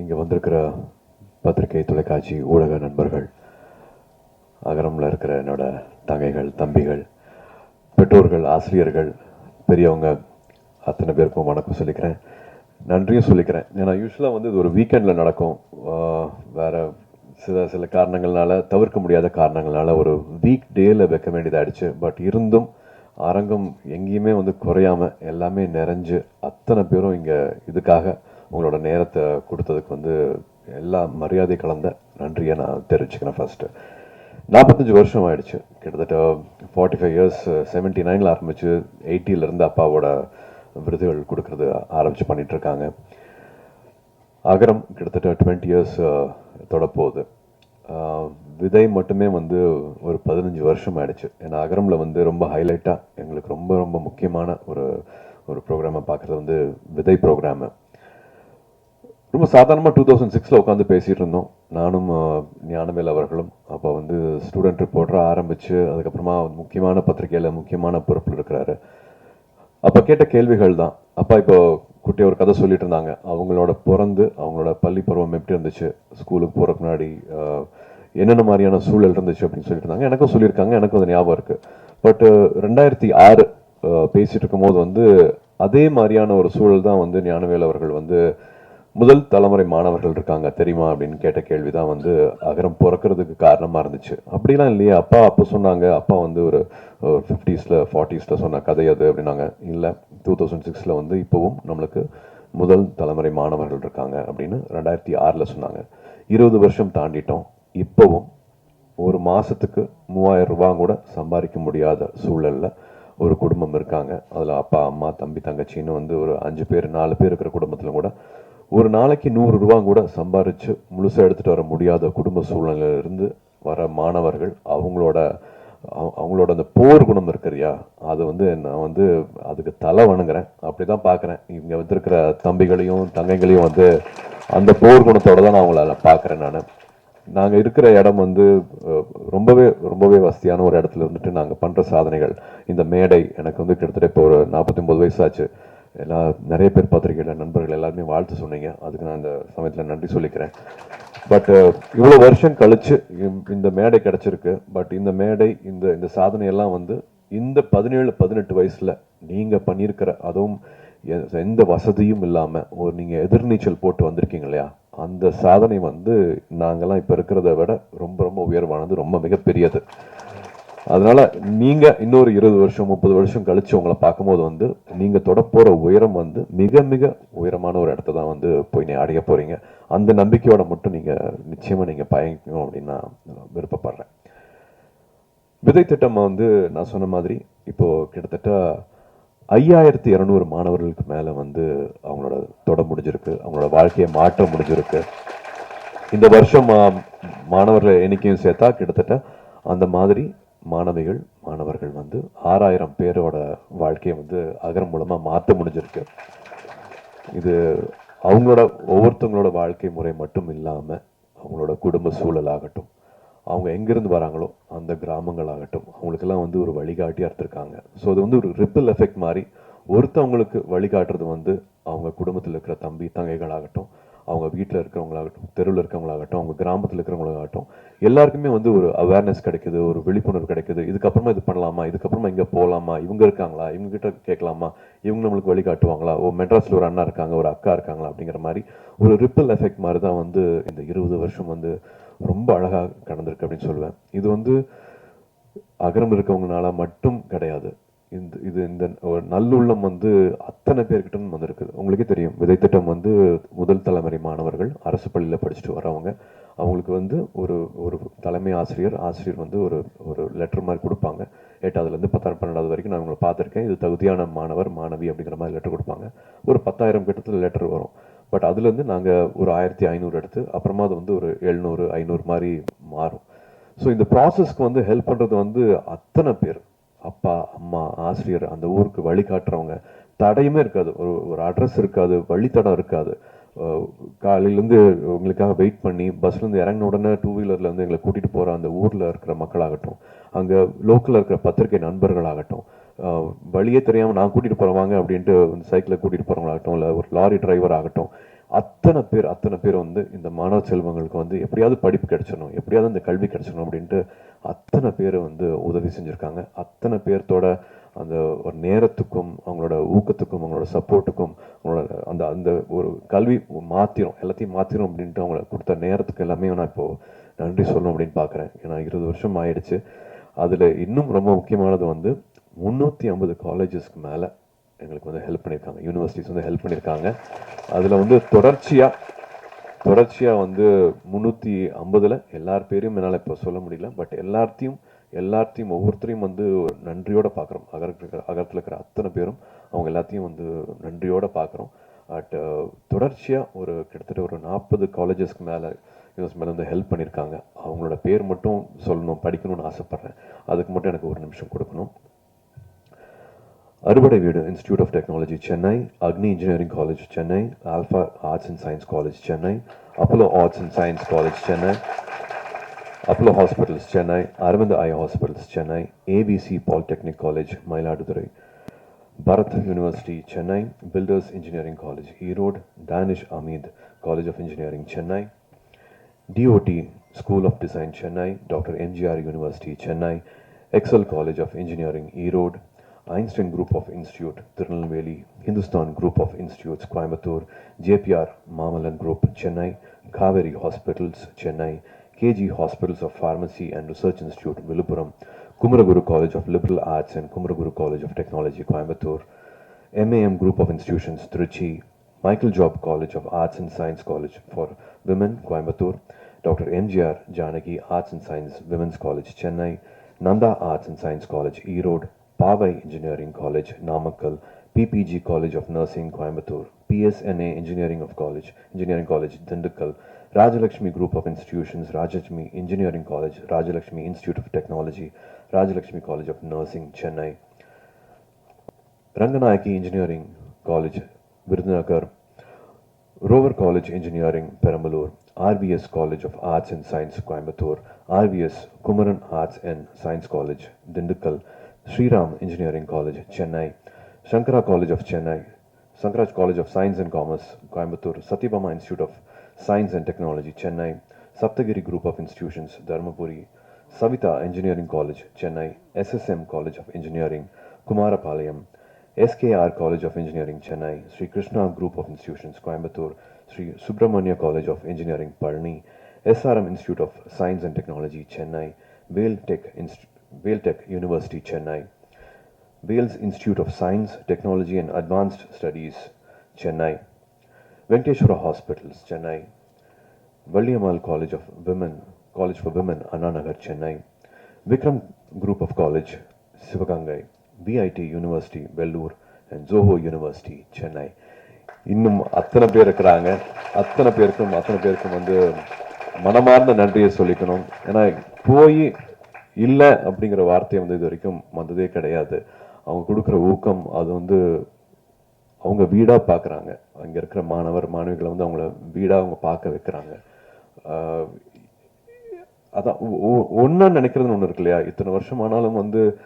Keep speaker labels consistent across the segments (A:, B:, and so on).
A: இங்கே வந்திருக்கிற பத்திரிகை தொலைக்காட்சி ஊடக நண்பர்கள் அகரமில் இருக்கிற என்னோட தங்கைகள் தம்பிகள் பெற்றோர்கள் ஆசிரியர்கள் பெரியவங்க அத்தனை பேருக்கும் வணக்கம் சொல்லிக்கிறேன். நன்றியும் சொல்லிக்கிறேன். ஏன்னா யூஸ்வலாக வந்து இது ஒரு வீக்கெண்டில் நடக்கும். வேறு வேற சில சில காரணங்கள்னால தவிர்க்க முடியாத காரணங்களால் ஒரு வீக் டேயில் வைக்க வேண்டியதாயிடுச்சு பட் இருந்தும் அரங்கம் எங்கேயுமே வந்து குறையாம எல்லாமே நிறைஞ்சு அத்தனை பேரும் இங்கே இதுக்காக உங்களோட நேரத்தை கொடுத்ததுக்கு வந்து எல்லா மரியாதை கலந்த நன்றியை நான் தெரிவிச்சுக்கிறேன் ஃபஸ்ட்டு நாற்பத்தஞ்சு வருஷம் ஆயிடுச்சு. கிட்டத்தட்ட ஃபார்ட்டி ஃபைவ் இயர்ஸ் செவன்ட்டி நைனில் ஆரம்பிச்சு 80 ல இருந்து அப்பாவோட விருதுகள் கொடுக்கறது ஆரம்பித்து பண்ணிகிட்ருக்காங்க இருக்காங்க அகரம் கிட்டத்தட்ட டுவெண்ட்டி இயர்ஸ் தொடப்போகுது. விதை மட்டுமே வந்து ஒரு பதினஞ்சு வருஷம் ஆயிடுச்சு. ஏன்னா அகரமில் வந்து ரொம்ப ஹைலைட்டாக எங்களுக்கு ரொம்ப ரொம்ப முக்கியமான ஒரு ஒரு ப்ரோக்ராமை பார்க்குறது வந்து விதை ப்ரோக்ராமு ரொம்ப சாதாரணமாக டூ தௌசண்ட் சிக்ஸில் உட்காந்து பேசிகிட்டு இருந்தோம். நானும் ஞானவேல் அவர்களும். அப்போ வந்து ஸ்டூடெண்ட் ரிப்போர்ட்டராக ஆரம்பித்து அதுக்கப்புறமா முக்கியமான பத்திரிகையில் முக்கியமான பொறுப்பில் இருக்கிறாரு. அப்போ கேட்ட கேள்விகள் தான். அப்பா இப்போ குட்டி ஒரு கதை சொல்லிட்டு இருந்தாங்க. அவங்களோட பிறந்து அவங்களோட பள்ளி பருவம் எப்படி இருந்துச்சு? ஸ்கூலுக்கு போகிறக்கு முன்னாடி என்னென்ன மாதிரியான சூழல் இருந்துச்சு அப்படின்னு சொல்லிட்டு இருந்தாங்க. எனக்கும் சொல்லியிருக்காங்க. எனக்கும் அது ஞாபகம் இருக்குது பட் ரெண்டாயிரத்தி ஆறு பேசிகிட்டு இருக்கும்போது வந்து அதே மாதிரியான ஒரு சூழல் தான் வந்து ஞானவேல் அவர்கள் வந்து முதல் தலைமுறை மாணவர்கள் இருக்காங்க தெரியுமா அப்படின்னு கேட்ட கேள்வி தான் வந்து அகரம் பிறக்கிறதுக்கு காரணமாக இருந்துச்சு. அப்படிலாம் இல்லையா அப்பா அப்போ சொன்னாங்க அப்பா வந்து ஒரு ஃபிஃப்டிஸில் ஃபார்ட்டிஸில் சொன்ன கதை அது அப்படின்னாங்க. இல்லை டூ தௌசண்ட் சிக்ஸில் வந்து இப்போவும் நம்மளுக்கு முதல் தலைமுறை மாணவர்கள் இருக்காங்க அப்படின்னு ரெண்டாயிரத்தி ஆறில் சொன்னாங்க. இருபது வருஷம் தாண்டிட்டோம் இப்போவும் ஒரு மாசத்துக்கு மூவாயிரம் ரூபா கூட சம்பாதிக்க முடியாத சூழல்ல ஒரு குடும்பம் இருக்காங்க. அதில் அப்பா அம்மா தம்பி தங்கச்சின்னு வந்து ஒரு அஞ்சு பேர் நாலு பேர் இருக்கிற குடும்பத்துல கூட ஒரு நாளைக்கு நூறு ரூபா கூட சம்பாரித்து முழுசாக எடுத்துகிட்டு வர முடியாத குடும்ப சூழ்நிலையிலிருந்து வர மாணவர்கள் அவங்களோட அவங்களோட அந்த போர் குணம் இருக்கிறியா அது வந்து நான் வந்து அதுக்கு தலை வணங்குறேன். அப்படிதான் பார்க்குறேன் இங்கே வந்திருக்கிற தம்பிகளையும் தங்கைகளையும் வந்து அந்த போர் குணத்தோட தான் நான் அவங்கள பார்க்குறேன் நான். நாங்கள் இருக்கிற இடம் வந்து ரொம்பவே ரொம்பவே வசதியான ஒரு இடத்துல இருந்துட்டு நாங்கள் பண்ணுற சாதனைகள். இந்த மேடை எனக்கு வந்து கிட்டத்தட்ட இப்போ ஒரு நாற்பத்தி ஒன்பது வயசு ஆச்சு. எல்லா நிறைய பேர் பத்திரிகையில் நண்பர்கள் எல்லாருமே வாழ்த்து சொன்னீங்க. அதுக்கு நான் இந்த சமயத்தில் நன்றி சொல்லிக்கிறேன். பட் uh, இவ்வளோ வருஷம் கழிச்சு இந்த மேடை கிடச்சிருக்கு. பட் இந்த மேடை இந்த இந்த சாதனையெல்லாம் வந்து இந்த பதினேழு பதினெட்டு வயசில் நீங்கள் பண்ணியிருக்கிற அதுவும் எந்த வசதியும் இல்லாமல் ஒரு நீங்கள் எதிர்நீச்சல் போட்டு வந்திருக்கீங்க இல்லையா? அந்த சாதனை வந்து நாங்கள்லாம் இப்போ இருக்கிறத விட ரொம்ப ரொம்ப உயர்வானது ரொம்ப மிகப்பெரியது. அதனால நீங்க இன்னொரு இருபது வருஷம் முப்பது வருஷம் கழிச்சு உங்களை பார்க்கும்போது வந்து நீங்க தொடப்போற உயரம் வந்து மிக மிக உயரமான ஒரு இடத்த தான் வந்து போய் நீ அடைய போறீங்க. அந்த நம்பிக்கையோட மட்டும் நீங்க நிச்சயமா நீங்க பயணிக்கணும் அப்படின்னு நான் விருப்பப்படுறேன். விதை திட்டம் வந்து நான் சொன்ன மாதிரி இப்போ கிட்டத்தட்ட ஐயாயிரத்தி இரநூறு மாணவர்களுக்கு மேல வந்து அவங்களோட தொட முடிஞ்சிருக்கு அவங்களோட வாழ்க்கையை மாற்ற முடிஞ்சிருக்கு. இந்த வருஷம் மாணவர்கள் எண்ணிக்கையும் சேர்த்தா கிட்டத்தட்ட அந்த மாதிரி மாணவிகள் மாணவர்கள் வந்து ஆறாயிரம் பேரோட வாழ்க்கையை வந்து அகரம் மூலமா மாற்ற முடிஞ்சிருக்கு. இது அவங்களோட ஒவ்வொருத்தவங்களோட வாழ்க்கை முறை மட்டும் இல்லாம அவங்களோட குடும்ப சூழலாகட்டும் அவங்க எங்கிருந்து வராங்களோ அந்த கிராமங்களாகட்டும் அவங்களுக்கெல்லாம் வந்து ஒரு வழிகாட்டியா இருந்திருக்காங்க ஸோ அது வந்து ஒரு ரிப்பிள் எஃபெக்ட் மாதிரி ஒருத்தவங்களுக்கு வழிகாட்டுறது வந்து அவங்க குடும்பத்தில் இருக்கிற தம்பி தங்கைகளாகட்டும் அவங்க வீட்டில் இருக்கிறவங்களாகட்டும் தெருவில் இருக்கிறவங்களாகட்டும் அவங்க கிராமத்தில் இருக்கிறவங்களாகட்டும் எல்லாருக்குமே வந்து ஒரு அவேர்னஸ் கிடைக்குது ஒரு விழிப்புணர்வு கிடைக்குது. இதுக்கப்புறமா இது பண்ணலாமா? இதுக்கப்புறமா இங்கே போகலாமா இவங்க இருக்காங்களா? இவங்க கிட்ட கேட்கலாமா? இவங்க நம்மளுக்கு வழிகாட்டுவாங்களா ஓ மெட்ராஸில் ஒரு அண்ணா இருக்காங்க ஒரு அக்கா இருக்காங்களா? அப்படிங்கிற மாதிரி ஒரு ரிப்பிள் எஃபெக்ட் மாதிரி தான் வந்து இந்த இருபது வருஷம் வந்து ரொம்ப அழகாக கடந்திருக்கு அப்படின்னு சொல்லுவேன். இது வந்து அகரம் இருக்கவங்கனால மட்டும் கிடையாது. இந்த இது இந்த ஒரு நல்லுள்ளம் வந்து அத்தனை பேர்கிட்டும் வந்திருக்குது. உங்களுக்கே தெரியும் விதைத்திட்டம் வந்து முதல் தலைமுறை மாணவர்கள் அரசு பள்ளியில் படிச்சுட்டு வரவங்க அவங்களுக்கு வந்து ஒரு ஒரு தலைமை ஆசிரியர் ஆசிரியர் வந்து ஒரு ஒரு லெட்டர் மாதிரி கொடுப்பாங்க. எட்டாவதுலேருந்து பத்தாயிரம் பன்னெண்டாவது வரைக்கும் நான் உங்களை பார்த்துருக்கேன். இது தகுதியான மாணவர் மாணவி அப்படிங்கிற மாதிரி லெட்டர் கொடுப்பாங்க. ஒரு பத்தாயிரம் கிட்டத்தில் லெட்டர் வரும். பட் அதுலேருந்து நாங்கள் ஒரு ஆயிரத்தி ஐநூறு எடுத்து அப்புறமா அது வந்து ஒரு எழுநூறு ஐநூறு மாதிரி மாறும். ஸோ இந்த ப்ராசஸ்க்கு வந்து ஹெல்ப் பண்ணுறது வந்து அத்தனை பேர். அப்பா அம்மா ஆசிரியர் அந்த ஊருக்கு வழிகாட்டுறவங்க தடையுமே இருக்காது. ஒரு ஒரு அட்ரஸ் இருக்காது வழித்தடம் இருக்காது. காலையிலேருந்து உங்களுக்காக வெயிட் பண்ணி பஸ்லேருந்து இறங்கின உடனே டூ வீலரில் வந்து எங்களை கூட்டிகிட்டு போகிற அந்த ஊரில் இருக்கிற மக்களாகட்டும் அங்கே லோக்கலில் இருக்கிற பத்திரிகை நண்பர்களாகட்டும் வழியே தெரியாமல் நான் கூட்டிகிட்டு போகிறவாங்க அப்படின்ட்டு சைக்கிளில் கூட்டிகிட்டு போகிறவங்களாகட்டும் இல்லை ஒரு லாரி டிரைவர் ஆகட்டும் அத்தனை பேர் அத்தனை பேர் வந்து இந்த மாணவ செல்வங்களுக்கு வந்து எப்படியாவது படிப்பு கிடச்சிடணும் எப்படியாவது இந்த கல்வி கிடச்சிடணும் அப்படின்ட்டு அத்தனை பேர் வந்து உதவி செஞ்சுருக்காங்க. அத்தனை பேர்த்தோட அந்த ஒரு நேரத்துக்கும் அவங்களோட ஊக்கத்துக்கும் அவங்களோட சப்போர்ட்டுக்கும் அவங்களோட அந்த அந்த ஒரு கல்வி மாத்திரும் எல்லாத்தையும் மாத்திரும் அப்படின்ட்டு அவங்கள கொடுத்த நேரத்துக்கு எல்லாமே நான் இப்போது நன்றி சொல்லணும் அப்படின்னு பார்க்குறேன் ஏன்னா இருபது வருஷம் ஆயிடுச்சு. அதில் இன்னும் ரொம்ப முக்கியமானது வந்து முந்நூற்றி ஐம்பது காலேஜஸ்க்கு மேலே எங்களுக்கு வந்து ஹெல்ப் பண்ணியிருக்காங்க யூனிவர்சிட்டிஸ் வந்து ஹெல்ப் பண்ணியிருக்காங்க அதில் வந்து தொடர்ச்சியாக தொடர்ச்சியாக வந்து முந்நூற்றி ஐம்பதில் எல்லார் பேரையும் என்னால் இப்போ சொல்ல முடியல. பட் எல்லாத்தையும் எல்லாத்தையும் ஒவ்வொருத்தரையும் வந்து நன்றியோடு பார்க்குறோம் அகரத்தில் இருக்கிற அகரத்தில் இருக்கிற அத்தனை பேரும் அவங்க எல்லாத்தையும் வந்து நன்றியோடு பார்க்குறோம் பட் தொடர்ச்சியாக ஒரு கிட்டத்தட்ட ஒரு நாற்பது காலேஜஸ்க்கு மேலே யூனிவர்ஸ் மேலே வந்து ஹெல்ப் பண்ணியிருக்காங்க அவங்களோட பேர் மட்டும் சொல்லணும் படிக்கணும்னு ஆசைப்பட்றேன். அதுக்கு மட்டும் எனக்கு ஒரு நிமிஷம் கொடுக்கணும். அறுபடை வீடு institute of technology Chennai Agni engineering college Chennai alpha arts and science college Chennai Apollo arts and science college Chennai Apollo hospitals Chennai Aravind eye hospitals Chennai ABC polytechnic college Mayiladuthurai Bharath university Chennai builders engineering college Erode Dhanish Ahmed college of engineering Chennai DOT School of Design Chennai, Dr. MGR University Chennai, Excel College of Engineering Erode, Einstein Group of Institute Tirunelveli, Hindustan Group of Institutes Coimbatore, JPR Mamalan Group Chennai, Kaveri Hospitals Chennai, KG Hospitals of Pharmacy and Research Institute Villupuram, Kumaraguru College of Liberal Arts and Kumaraguru College of Technology Coimbatore, MAM Group of Institutions Trichy, Michael Job College of Arts and Science College for Women Coimbatore, Dr. MGR Janaki Arts and Science Women's College Chennai, Nanda Arts and Science College Erode, Pavai Engineering College Namakkal, PPG College of Nursing Coimbatore, PSNA Engineering of College Engineering College Dindikkal, Rajalakshmi Group of Institutions Rajalakshmi Engineering College, Rajalakshmi Institute of Technology, Rajalakshmi College of Nursing Chennai, Ranganayaki Engineering College, Virudhunagar, Rover College Engineering, Perambalur, RBS College of Arts and Science, Coimbatore, RBS Kumaran Arts and Science College, Dindikkal, Sriram Engineering College, Chennai, Shankara College of Chennai, Sankaraj College of Science and Commerce, Coimbatore, Satyabama Institute of Science and Technology, Chennai, Saptagiri Group of Institutions, Dharmapuri, Savita Engineering College, Chennai, SSM College of Engineering, Kumarapalayam, SKR College of Engineering, Chennai, Sri Krishna Group of Institutions, Coimbatore, Sri Subramania College of Engineering, Parni, SRM Institute of Science and Technology, Chennai, Vale Tech, Inst- Vale University, Chennai, Wales Institute of Science, Technology and Advanced Studies, Chennai, Venkateshwara Hospitals, Chennai, Valliamal College of Women, College for Women, Ananagar, Chennai, Vikram Group of College, Sivagangai, BIT University, Vellur, and Zoho University, Chennai. இன்னும் அத்தனை பேர் இருக்கிறாங்க அத்தனை பேருக்கும் அத்தனை பேருக்கும் வந்து மனமார்ந்த நன்றியை சொல்லிக்கணும் ஏன்னா போய் இல்லை அப்படிங்கிற வார்த்தையை வந்து இது வரைக்கும் வந்ததே கிடையாது. அவங்க கொடுக்குற ஊக்கம் அது வந்து அவங்க வீடா பார்க்குறாங்க அங்க இருக்கிற மாணவர் மாணவிகளை வந்து அவங்கள வீடா அவங்க பார்க்க வைக்கிறாங்க. ஆஹ் அதான் ஒன்றா நினைக்கிறதுன்னு ஒன்று இருக்கு இல்லையா? இத்தனை வருஷம் ஆனாலும் வந்து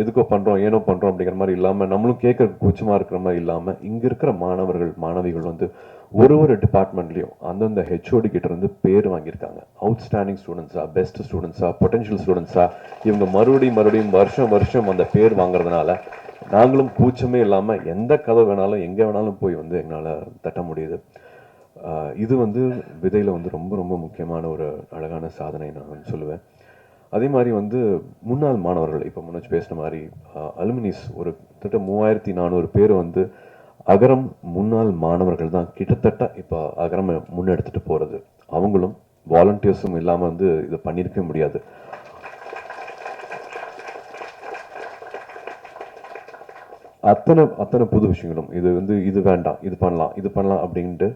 A: எதுக்கோ பண்ணுறோம் ஏனோ பண்ணுறோம் அப்படிங்கிற மாதிரி இல்லாமல் நம்மளும் கேட்க கூச்சமாக இருக்கிற மாதிரி இல்லாமல் இங்கே இருக்கிற மாணவர்கள் மாணவிகள் வந்து ஒரு ஒரு டிபார்ட்மெண்ட்லேயும் அந்தந்த ஹெச்ஓடி கிட்ட இருந்து பேர் வாங்கியிருக்காங்க. அவுட்ஸ்டாண்டிங் ஸ்டூடெண்ட்ஸா பெஸ்ட் ஸ்டூடெண்ட்ஸா பொட்டன்ஷியல் ஸ்டூடெண்ட்ஸா இவங்க மறுபடியும் மறுபடியும் வருஷம் வருஷம் அந்த பேர் வாங்குறதுனால நாங்களும் கூச்சமே இல்லாமல் எந்த கதை வேணாலும் எங்கே வேணாலும் போய் வந்து எங்களால் தட்ட முடியுது. இது வந்து விதையில் வந்து ரொம்ப ரொம்ப முக்கியமான ஒரு அழகான சாதனை நான் சொல்லுவேன். அதே மாதிரி வந்து முன்னாள் மாணவர்கள் இப்போ முன்னச்சு பேசின மாதிரி அலுமினிஸ் ஒரு கிட்டத்தட்ட மூவாயிரத்தி நானூறு பேர் வந்து அகரம் முன்னாள் மாணவர்கள் தான். கிட்டத்தட்ட இப்போ அகரம் முன்னெடுத்துட்டு போகிறது அவங்களும் வாலண்டியர்ஸும் இல்லாமல் வந்து இதை பண்ணியிருக்க முடியாது. அத்தனை அத்தனை புது விஷயங்களும். இது வந்து இது வேண்டாம் இது பண்ணலாம் இது பண்ணலாம் அப்படின்ட்டு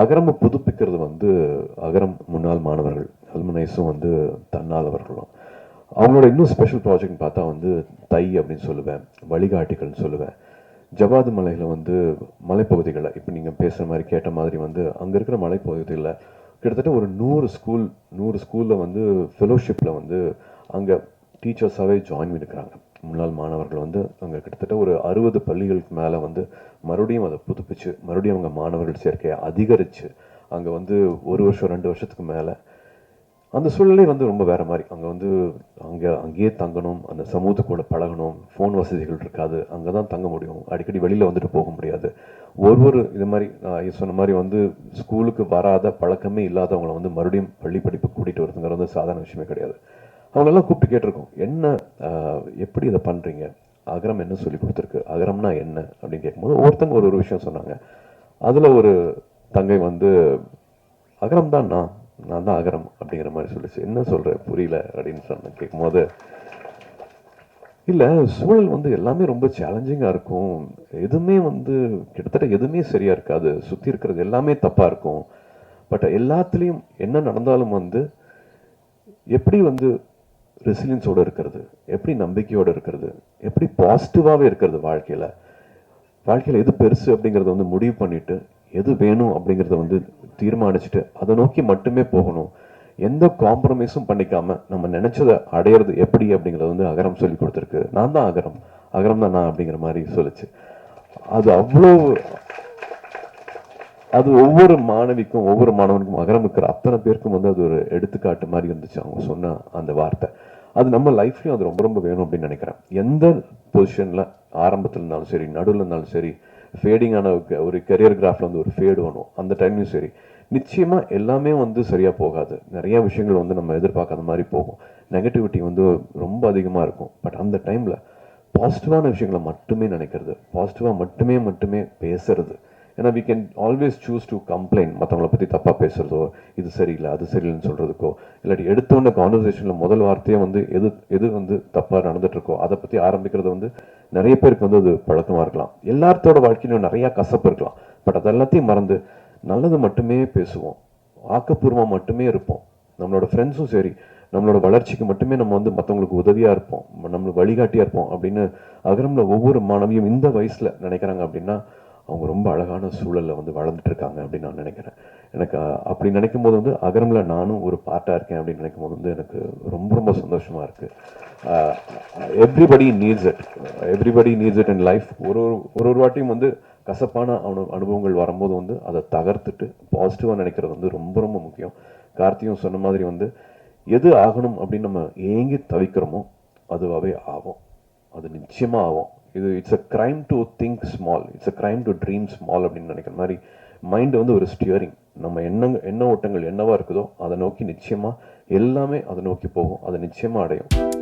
A: அகரம புதுப்பிக்கிறது வந்து அகரம் முன்னாள் மாணவர்கள். அல்மனைஸும் வந்து தன்னாளவர்களும் அவங்களோட இன்னும் ஸ்பெஷல் ப்ராஜெக்ட் பார்த்தா வந்து தை அப்படின்னு சொல்லுவேன் வழிகாட்டிகள்னு சொல்லுவேன். ஜவாது மலையில் வந்து மலைப்பகுதிகளில் இப்போ நீங்கள் பேசுகிற மாதிரி கேட்ட மாதிரி வந்து அங்கே இருக்கிற மலைப்பகுதிகளில் கிட்டத்தட்ட ஒரு நூறு ஸ்கூல் நூறு ஸ்கூலில் வந்து ஃபெலோஷிப்பில் வந்து அங்கே டீச்சர்ஸாகவே ஜாயின் பண்ணியிருக்கிறாங்க முன்னாள் மாணவர்கள் வந்து அங்கே கிட்டத்தட்ட ஒரு அறுபது பள்ளிகளுக்கு மேலே வந்து மறுபடியும் அதை புதுப்பிச்சு மறுபடியும் அவங்க மாணவர்கள் சேர்க்கையை அதிகரித்து அங்கே வந்து ஒரு வருஷம் ரெண்டு வருஷத்துக்கு மேலே அந்த சூழ்நிலை வந்து ரொம்ப வேறு மாதிரி. அங்கே வந்து அங்கே அங்கேயே தங்கணும் அந்த சமூகத்து கூட பழகணும் ஃபோன் வசதிகள் இருக்காது அங்கே தான் தங்க முடியும். அடிக்கடி வெளியில் வந்துட்டு போக முடியாது. ஒரு ஒரு இது மாதிரி நான் சொன்ன மாதிரி வந்து ஸ்கூலுக்கு வராத பழக்கமே இல்லாதவங்களை வந்து மறுபடியும் பள்ளி படிப்பு கூட்டிகிட்டு வருதுங்கிறது வந்து சாதாரண விஷயமே கிடையாது. அவங்களெல்லாம் கூப்பிட்டு கேட்டிருக்கோம் என்ன எப்படி இதை பண்ணுறீங்க அகரம் என்ன சொல்லி கொடுத்துருக்கு? அகரம்னா என்ன? அப்படின்னு கேட்கும்போது ஒவ்வொருத்தங்க ஒரு ஒரு விஷயம் சொன்னாங்க. அதில் ஒரு தங்கை வந்து அகரம் தான் நான் நான் தான் அகரம் அப்படிங்கிற மாதிரி சொல்லிச்சு. என்ன சொல்ற புரியல அப்படின்னு சொன்ன கேட்கும்போது இல்ல சூழல் வந்து எல்லாமே ரொம்ப சேலஞ்சிங்கா இருக்கும். எதுவுமே வந்து கிட்டத்தட்ட எதுவுமே சரியா இருக்காது. சுத்தி இருக்கிறது எல்லாமே தப்பா இருக்கும். பட் எல்லாத்துலயும் என்ன நடந்தாலும் வந்து எப்படி வந்து ரெசிலியன்ஸோட இருக்கிறது? எப்படி நம்பிக்கையோட இருக்கிறது? எப்படி பாசிட்டிவாகவே இருக்கிறது வாழ்க்கையில? வாழ்க்கையில எது பெருசு அப்படிங்கறத வந்து முடிவு பண்ணிட்டு எது வேணும் அப்படிங்கிறத வந்து தீர்மானிச்சுட்டு அதை நோக்கி மட்டுமே போகணும். எந்த காம்ப்ரமைஸும் பண்ணிக்காம நம்ம நினைச்சதை அடையிறது எப்படி அப்படிங்கிறது வந்து அகரம் சொல்லி கொடுத்துருக்கு. நான் தான் அகரம். அகரம் தான் நான் அப்படிங்கிற மாதிரி சொல்லுச்சு. அது அவ்வளோ அது ஒவ்வொரு மாணவிக்கும் ஒவ்வொரு மாணவனுக்கும் அகரம் இருக்கிற அத்தனை பேருக்கும் வந்து அது ஒரு எடுத்துக்காட்டு மாதிரி இருந்துச்சு. அவங்க சொன்ன அந்த வார்த்தை. அது நம்ம லைஃப்லையும் அது ரொம்ப ரொம்ப வேணும் அப்படின்னு நினைக்கிறேன். எந்த பொசிஷனில் ஆரம்பத்தில் இருந்தாலும் சரி நடுவில் இருந்தாலும் சரி ஃபேடிங்கான ஒரு கெரியர் கிராஃபில் வந்து ஒரு ஃபேடு வேணும் அந்த டைம்லையும் சரி. நிச்சயமாக எல்லாமே வந்து சரியாக போகாது. நிறைய விஷயங்கள் வந்து நம்ம எதிர்பார்க்காத மாதிரி போகும். நெகட்டிவிட்டி வந்து ரொம்ப அதிகமாக இருக்கும். பட் அந்த டைமில் பாசிட்டிவான விஷயங்களை மட்டுமே நினைக்கிறது. பாசிட்டிவாக மட்டுமே மட்டுமே பேசுறது. ஏன்னா we can always choose to complaint மற்றவங்கள பற்றி தப்பாக பேசுறதோ இது சரியில்லை அது சரியில்லைன்னு சொல்கிறதுக்கோ இல்லாட்டி எடுத்தோடனே கான்வர்சேஷனில் முதல் வார்த்தையே வந்து எது எது வந்து தப்பாக நடந்துகிட்ருக்கோ அதை பற்றி ஆரம்பிக்கிறது வந்து நிறைய பேருக்கு வந்து அது பழக்கமாக இருக்கலாம். எல்லாத்தோட வாழ்க்கையிலும் நிறையா கசப்பு இருக்கலாம். பட் அது எல்லாத்தையும் மறந்து நல்லது மட்டுமே பேசுவோம். ஆக்கப்பூர்வமாக மட்டுமே இருப்போம். நம்மளோட ஃப்ரெண்ட்ஸும் சரி நம்மளோட வளர்ச்சிக்கு மட்டுமே நம்ம வந்து மற்றவங்களுக்கு உதவியாக இருப்போம். நம்மளுக்கு வழிகாட்டியா இருப்போம் அப்படின்னு அகரம்ல ஒவ்வொரு மாணவியும் இந்த வயசில் நினைக்கிறாங்க அப்படின்னா அவங்க ரொம்ப அழகான சூழலில் வந்து வளர்ந்துட்டு இருக்காங்க அப்படின்னு நான் நினைக்கிறேன். எனக்கு அப்படி நினைக்கும் போது வந்து அகரமில் நானும் ஒரு பார்ட்டாக இருக்கேன் அப்படின்னு நினைக்கும் போது வந்து எனக்கு ரொம்ப ரொம்ப சந்தோஷமாக இருக்குது everybody needs it everybody needs it in life ஒரு ஒரு ஒரு ஒரு வாட்டியும் வந்து கசப்பான அனு அனுபவங்கள் வரும்போது வந்து அதை தகர்த்துட்டு பாசிட்டிவாக நினைக்கிறது வந்து ரொம்ப ரொம்ப முக்கியம். கார்த்தியும் சொன்ன மாதிரி வந்து எது ஆகணும் அப்படின்னு நம்ம ஏங்கி தவிக்கிறோமோ அதுவாகவே ஆகும். அது நிச்சயமாக ஆகும். இது it's a crime to think small it's a crime to dream small அப்படின்னு நினைக்கிற மாதிரி மைண்ட் வந்து ஒரு ஸ்டியரிங் நம்ம எண்ணங்க எண்ண ஓட்டங்கள் என்னவா இருக்குதோ அதை நோக்கி நிச்சயமாக எல்லாமே அதை நோக்கி போகும். அதை நிச்சயமாக அடையும்.